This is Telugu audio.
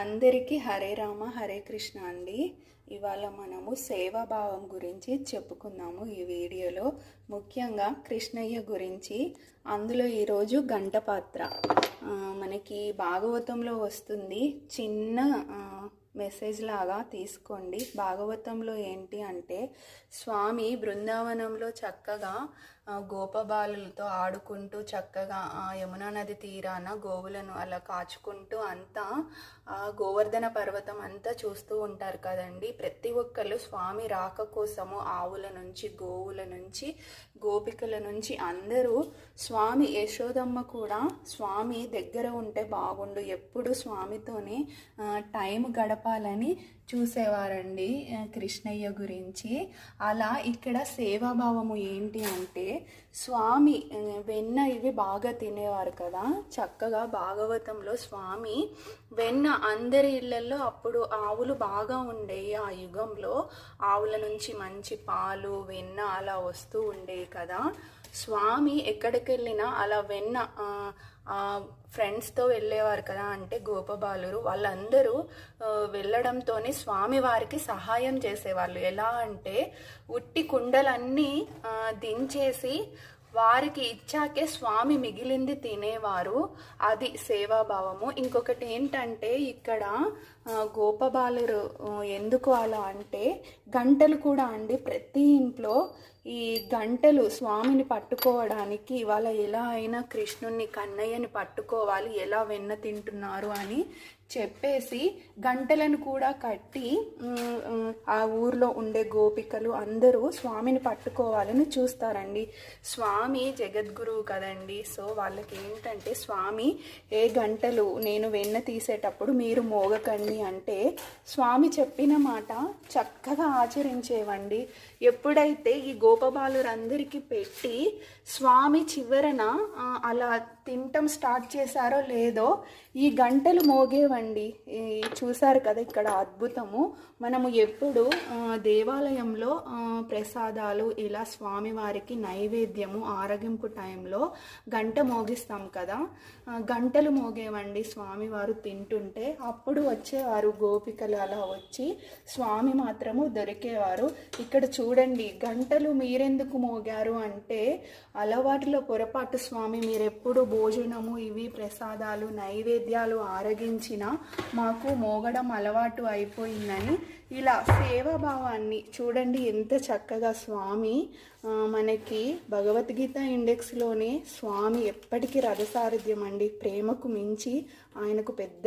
అందరికీ హరే రామ హరే కృష్ణ అండి. ఇవాళ మనము సేవాభావం గురించి చెప్పుకున్నాము ఈ వీడియోలో. ముఖ్యంగా కృష్ణయ్య గురించి. అందులో ఈరోజు గంట పాత్ర మనకి భాగవతంలో వస్తుంది చిన్న మెసేజ్ లాగా తీసుకోండి. భాగవతంలో ఏంటి అంటే స్వామి బృందావనంలో చక్కగా గోపబాలులతో ఆడుకుంటూ చక్కగా ఆ యమునా నది తీరాన గోవులను అలా కాచుకుంటూ అంతా ఆ గోవర్ధన పర్వతం అంతా చూస్తూ ఉంటారు కదండి. ప్రతి ఒక్కళ్ళు స్వామి రాక కోసము ఆవుల నుంచి గోవుల నుంచి గోపికల నుంచి అందరూ స్వామి యశోదమ్మ కూడా స్వామి దగ్గర ఉంటే బాగుండు. ఎప్పుడు స్వామితోనే టైం గడప చెప్పాలని చూసేవారండి కృష్ణయ్య గురించి. అలా ఇక్కడ సేవాభావము ఏంటి అంటే స్వామి వెన్న ఇవి బాగా తినేవారు కదా. చక్కగా భాగవతంలో స్వామి వెన్న అందరి ఇళ్ళలో అప్పుడు ఆవులు బాగా ఉండేవి ఆ యుగంలో. ఆవుల నుంచి మంచి పాలు వెన్న అలా వస్తూ ఉండేవి కదా. స్వామి ఎక్కడికి వెళ్ళినా అలా వెన్న ఫ్రెండ్స్తో వెళ్ళేవారు కదా అంటే గోపబాలురు వాళ్ళందరూ వెళ్ళడంతోనే స్వామి వారికి సహాయం చేసేవాళ్ళు. ఎలా అంటే ఉట్టి కుండలన్నీ దించేసి వారికి ఇచ్చాకే స్వామి మిగిలింది తినేవారు. అది సేవాభావము. ఇంకొకటి ఏంటంటే ఇక్కడ గోపబాలురు ఎందుకు అలా అంటే గంటలు కూడా అండి ప్రతి ఇంట్లో ఈ గంటలు స్వామిని పట్టుకోవడానికి ఇవాళ ఎలా అయినా కృష్ణుణ్ణి కన్నయ్యని పట్టుకోవాలి ఎలా వెన్న తింటున్నారు అని చెప్పేసి గంటలను కూడా కట్టి ఆ ఊర్లో ఉండే గోపికలు అందరూ స్వామిని పట్టుకోవాలని చూస్తారండి. స్వామి జగద్గురువు కదండి. సో వాళ్ళకి ఏంటంటే స్వామి ఏ గంటలు నేను వెన్న తీసేటప్పుడు మీరు మోగకండి అంటే స్వామి చెప్పిన మాట చక్కగా ఆచరించేవండి. ఎప్పుడైతే ఈ గోపబాలురందరికీ పెట్టి స్వామి చివరన అలా తినటం స్టార్ట్ చేశారో లేదో ఈ గంటలు మోగేవండి. ఈ చూసారు కదా ఇక్కడ అద్భుతము. మనము ఎప్పుడు దేవాలయంలో ప్రసాదాలు ఇలా స్వామివారికి నైవేద్యము ఆరగింపు టైంలో గంట మోగిస్తాం కదా. గంటలు మోగేవండి స్వామివారు తింటుంటే. అప్పుడు వచ్చేవారు గోపికలు అలా వచ్చి స్వామి మాత్రము దొరికేవారు. ఇక్కడ చూడండి గంటలు మీ మీరెందుకు మోగారు అంటే అలవాటులో పొరపాటు స్వామి మీరెప్పుడు భోజనము ఇవి ప్రసాదాలు నైవేద్యాలు ఆరగించినా మాకు మోగడం అలవాటు అయిపోయిందని ఇలా సేవాభావాన్ని చూడండి ఎంత చక్కగా స్వామి. మనకి భగవద్గీత ఇండెక్స్లోనే స్వామి ఎప్పటికీ రథసారథ్యం అండి ప్రేమకు మించి ఆయనకు పెద్ద